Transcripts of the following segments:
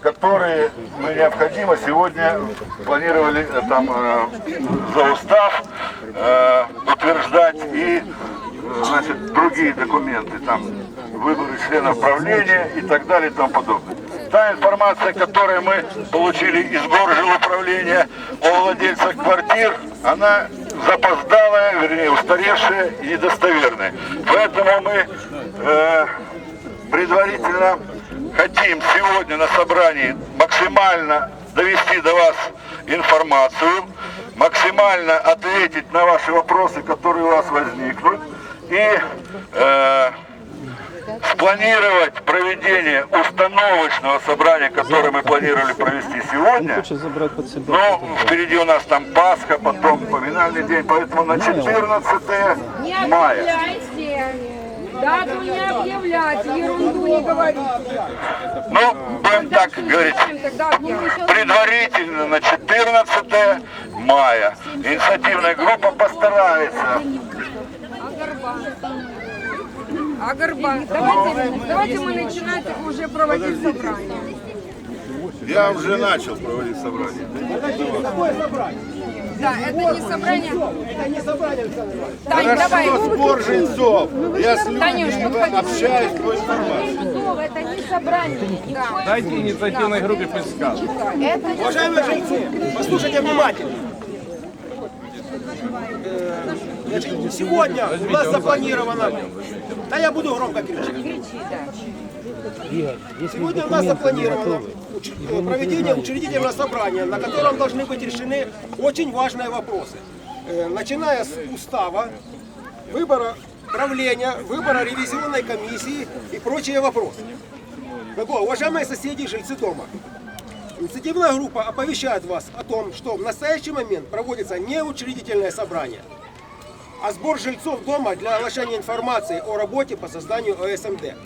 которые мы необходимо сегодня планировали э, там э, за устав э, утверждать и э, значит, другие документы, там выборы членов правления и так далее и тому подобное. Та информация, которую мы получили из управления о владельцах квартир, она запоздалая, вернее, устаревшая и недостоверная. Поэтому мы э, предварительно хотим сегодня на собрании максимально довести до вас информацию, максимально ответить на ваши вопросы, которые у вас возникнут, и э, спланировать проведение установочного собрания, которое мы планировали провести сегодня. Но впереди у нас там Пасха, потом поминальный день, поэтому на 14 Не мая. Дату не объявляйте, ерунду не говорите. Ну, будем так говорить, предварительно на 14 мая. Инициативная группа постарается. Агарбан, давайте, давайте мы начинать уже проводить собрание. Я уже начал проводить собрание. Да, это не собрание. Это не собрание, Тань, давай. сбор жильцов. Я с подходи. общаюсь по информации. Это не собрание. Да. Дайте инициативной группе не Уважаемые жильцы, послушайте внимательно. Значит, Сегодня у нас запланировано, да я буду громко кричать. Сегодня у нас запланировано проведение учредительного собрания, на котором должны быть решены очень важные вопросы. Э, Начиная с устава, выбора правления, выбора ревизионной комиссии и прочие вопросы. Так уважаемые соседи и жильцы дома, Инициативная группа оповещает вас о том, что в настоящий момент проводится не учредительное собрание, а сбор жильцов дома для оглашения информации о работе по созданию ОСМД.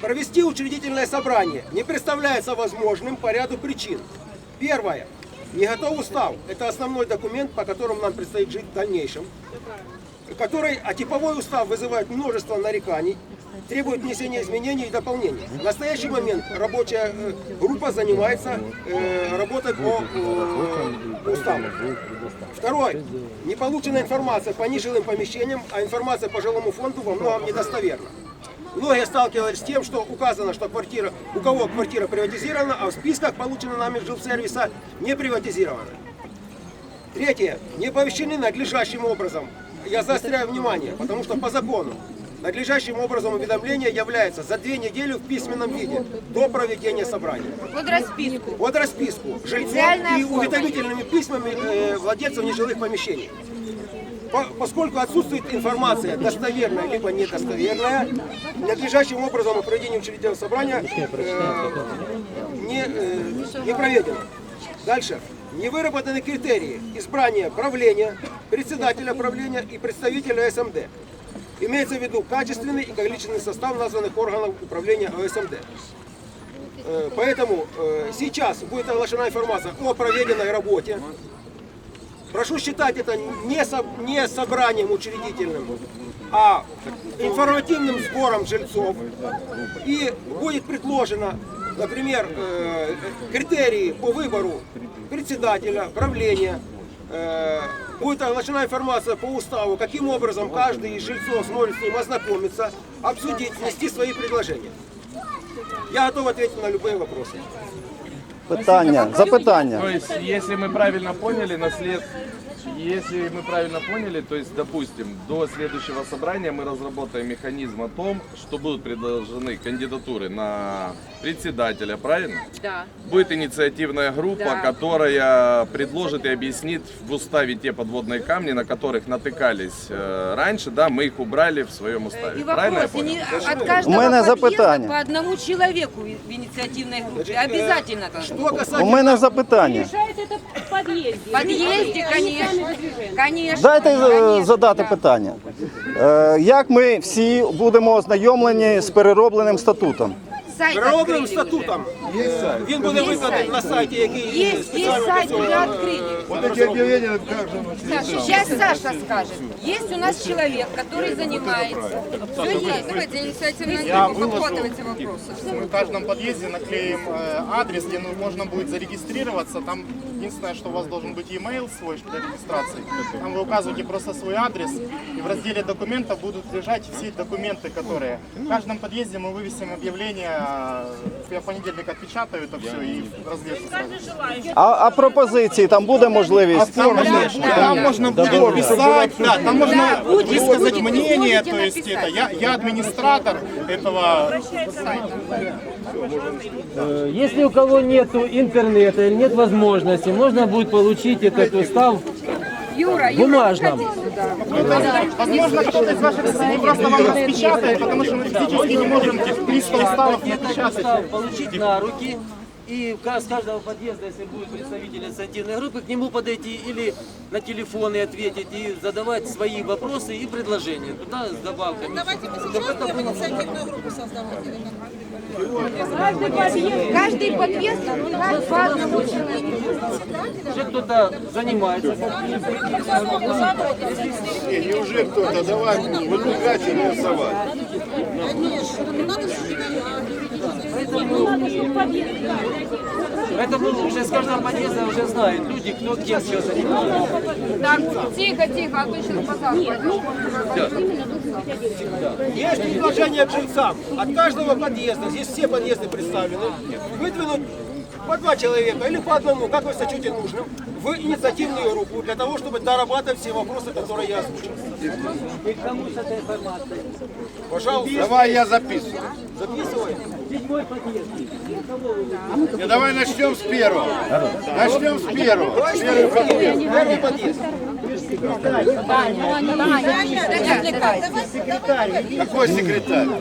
Провести учредительное собрание не представляется возможным по ряду причин. Первое. Не готов устав. Это основной документ, по которому нам предстоит жить в дальнейшем. Который, а типовой устав вызывает множество нареканий, требует внесения изменений и дополнений. В настоящий момент рабочая э, группа занимается э, работой по э, уставу. Второе. Не получена информация по нежилым помещениям, а информация по жилому фонду во многом недостоверна. Многие сталкивались с тем, что указано, что квартира, у кого квартира приватизирована, а в списках, полученных нами жилсервиса, не приватизирована. Третье. Не оповещены надлежащим образом. Я заостряю внимание, потому что по закону надлежащим образом уведомление является за две недели в письменном виде до проведения собрания. под расписку. Под расписку жильцов и уведомительными письмами э, владельцев нежилых помещений. По- Поскольку отсутствует информация достоверная либо недостоверная, надлежащим образом проведение учредительного собрания э, не, э, не проведено. Дальше. Не выработаны критерии избрания правления, председателя правления и представителя СМД. Имеется в виду качественный и количественный состав названных органов управления ОСМД. Э, Поэтому сейчас будет оглашена информация о проведенной работе. Прошу считать это не, со- не собранием учредительным, а информативным сбором жильцов. И будет предложено, например, э, критерии по выбору председателя, правления. Э, Будет оглашена информация по уставу, каким образом каждый из жильцов сможет с ним ознакомиться, обсудить, внести свои предложения. Я готов ответить на любые вопросы. Питання, запитання. То есть, если мы правильно поняли, на след... Если мы правильно поняли, то есть, допустим, до следующего собрания мы разработаем механизм о том, что будут предложены кандидатуры на председателя, правильно? Да. Будет инициативная группа, Да. которая предложит и объяснит в уставе те подводные камни, на которых натыкались э, раньше, да, мы их убрали в своем уставе. И Правильно я вопрос, понял? не- от каждого мене подъезда запитання. по одному человеку в инициативной группе. Обязательно должно Что быть. У мене запитання. Решает это в подъезде. В подъезде, конечно. Конечно. Дайте е, конечно, задати да. питання. Е, Як ми всі будемо ознайомлені з переробленим статутом? Сайт Переробленным открыли статутом Він буде викладений на сайті, який Есть, есть сайт, уже открыли. Вот эти объявления, как же, Саша, сейчас Саша скажет. Есть у нас человек, который занимается. Все есть. Давайте инициативная группа подхватывайте вопросы. Мы в каждом подъезде наклеим э, адрес, где ну, можно будет зарегистрироваться. Там единственное, что у вас должен быть e-mail свой для регистрации. Там вы указываете просто свой адрес, и в разделе документов будут лежать все документы, которые. В каждом подъезде мы вывесим объявление, э, я в понедельник отпечатаю это все и развешу сразу. А, а пропозиції там буде можливість? Там, там можно будет писать, да, там можно высказать мнение, то есть это я, я администратор этого Э, Если у кого нет интернета или нет возможности, можно будет получить этот устав Юра, бумажном. Возможно, кто-то из ваших мы просто вам распечатает, потому что мы физически не можем 300 уставов напечатать. Устав получить на руки. И с каждого подъезда, если будет представитель инициативной группы, к нему подойти или на телефон и ответить, и задавать свои вопросы и предложения. Туда с добавками. Давайте мы сейчас инициативную группу Каждый подъезд по одному человеку. Уже кто-то занимается. Неужели кто-то, давай, выдвигайте рисовать. Поэтому уже с каждого подъезда уже знают люди, кто кем все занимается. Так, тихо, тихо, а то сейчас базар пойдет. Есть предложение к жильцам. От каждого подъезда, здесь все подъезды представлены, выдвинуть по два человека или по одному, как вы сочтете нужным, в инициативную группу для того, чтобы дорабатывать все вопросы, которые я озвучил. И кому с этой информацией? Пожалуйста, Давай я записываю. записывай. И давай начнем с первого. Начнем с первого. Первый подъезд. Первый подъезд. Какой секретарь? Не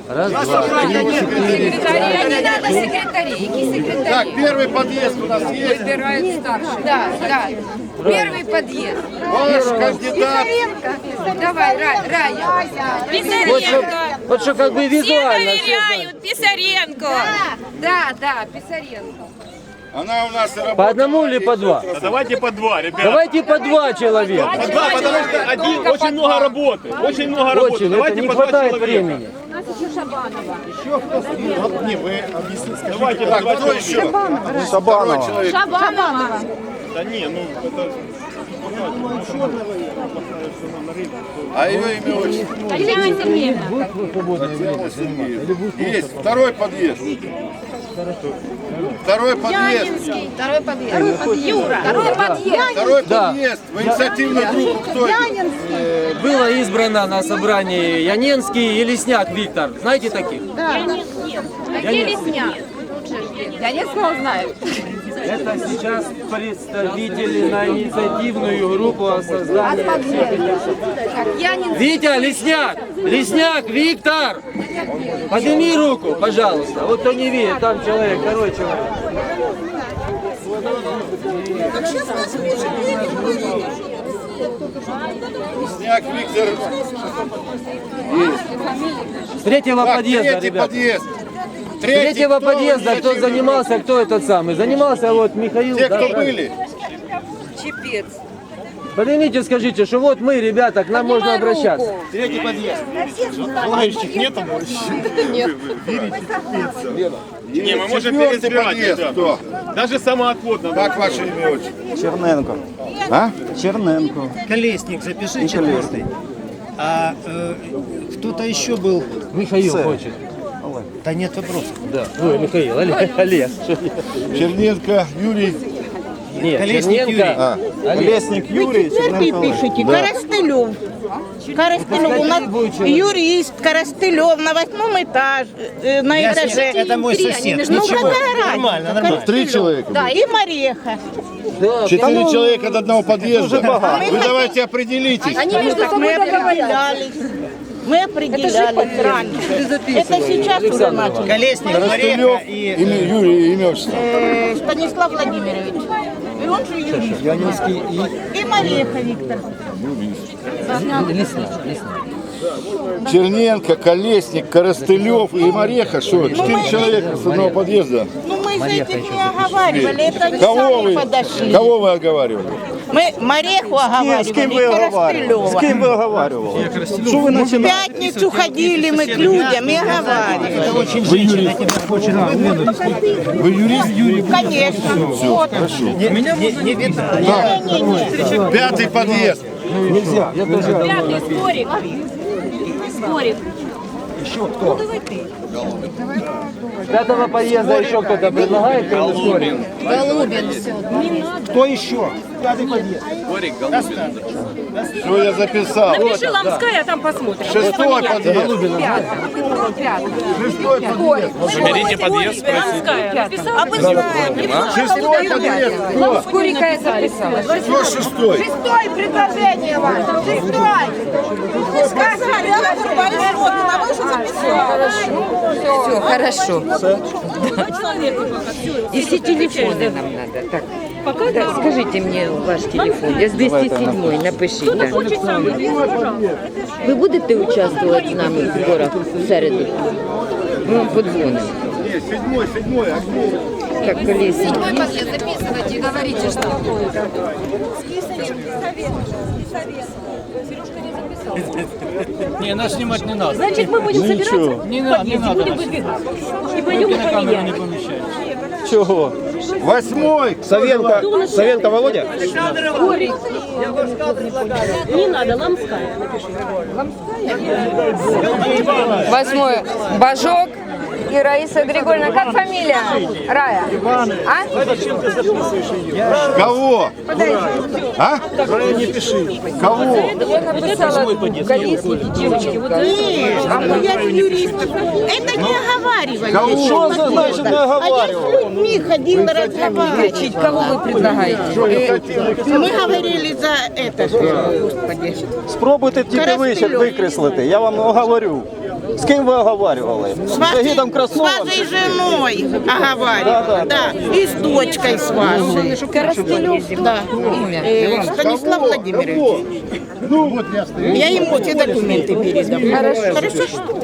надо секретарей. Какие секретари? Так, первый подъезд у нас есть. Выбирает старший. Да, да. Первый подъезд. Ваш кандидат. Давай, Ра- Рая. Что, вот что как бы визуально. все знают. Писаренко. Да, да, Писаренко. Она у нас По работает. одному или по два? Давайте по два, ребята. Давайте по два человека. Два, потому что один очень много работы. Очень много работы. Очень, это Давайте не по два хватает человека. времени. Не, вы объясните. Давайте Так, по два кто еще? Шабанова. Человек. Да не, ну это... А ее имя отчество? Татьяна Сергеевна. Есть. Второй подъезд. Второй подъезд. Второй подъезд. Юра. Второй подъезд. Второй Да. подъезд. В инициативную группу кто? Э, Было избрано на собрании Яненский и Лесняк Виктор. Знаете таких? Где Лесняк? Донецкого знаю. Это сейчас представители на инициативную группу о создании. Витя, Лесняк! Лесняк, Виктор! Подними руку, пожалуйста. Вот кто не видит, там человек, второй человек. Сняк Виктор. С третьего Так, подъезда, третий ребят. подъезд. Третьего кто подъезда, кто занимался, кто этот самый? Занимался вот Михаил. Те, да, кто были. Чепец. Поднимите, скажите, что вот мы, ребята, к нам можно обращаться. Третий подъезд. Желающих нету больше? Нет. Не, мы можем. Кто? Даже самоотвод надо. Как ваше имя? Черненко. А? Черненко. Колесник, запиши четвертый. А э, кто-то еще был? Михаил хочет. Да нет вопросов. Да. Ой, Михаил, Олег. Олег. Черненко Юрий. Нет, Колесник Черненко. Лесник Юрий, Черненко Олег. пишите, Коростылев. Коростылев. У нас юрист Коростылев на восьмом этаже, э, на Я этаже. это мой сосед. Ну Ничего. какая разница? Нормально, нормально. Три человека. Да, и Мареха. Да, Четыре человека от одного подъезда. много. Вы давайте определитесь. Они между Так мы собой договорятся. Мы определялись раньше. Это сейчас уже начали. Колесник, Мареха и... имя Юрий, имя отчество. Э, Станислав Владимирович. И он же юрист. Янинский и... И Мареха Виктор. Черненко, Колесник, Коростылев и Мореха. Что, четыре человека с одного подъезда? Ну мы из этих не оговаривали, это они Кого сами вы, подошли. кого вы оговаривали? Мы Мареху оговаривали, ви и оговарювали? З Коростылева. ким ви оговарювали? Що ви В пятницу ходили мы к людям и оговаривали. Очень женщина тебя хочет. Вы юрист? Конечно. Вот. Пятый подъезд. Пятого подъезда еще кто-то предлагает? Голубин. Кто еще? Пятый подъезд. Борик Голубин. Все я записал. Напиши Ламская, а там посмотрим. Шестой подъезд. Шестой подъезд. Берите подъезд, спросите. А вы Шестой подъезд. Скорика я записала. Кто шестой? Шестой предложение ваше. Шестой. Вы сказали, а вы уже записали. Все, хорошо. И все телефоны нам надо. Так, да, скажите мне ваш телефон. Я з 207 напишіть. Так. Ви будете участвувати з нами в зборах в середу? Ми вам подзвонимо. Седьмой, седьмой. Так, колісі. записывайте и говорите, что. Не, нас снимать не надо. Значит, мы будем Нічого. Не надо, не надо. будем нас. выдвигаться. И пойдем их поменяем. помещается. Чого? Восьмой. Савенко, Савенко Володя? Не надо, Ламская. Восьмой. Бажок и Раиса Григорьевна. Как фамилия? Рая. А? Кого? А? Кого? Я написала Колесник девочки. Вот А мы я юрист. Это не оговаривали. Кого? Що це значить не А я с людьми ходила разговаривать. Кого вы предлагаете? Мы говорили за это. Спробуйте тільки вище викреслити, я вам оговорю. З ким ви оговарювали? С вашей, с Красновым? вашей женой оговаривала, да, и с дочкой с вашей. Коростылев? Да. Э, Станислав Владимирович. Я ему все документы передам. Хорошо. Хорошо, что?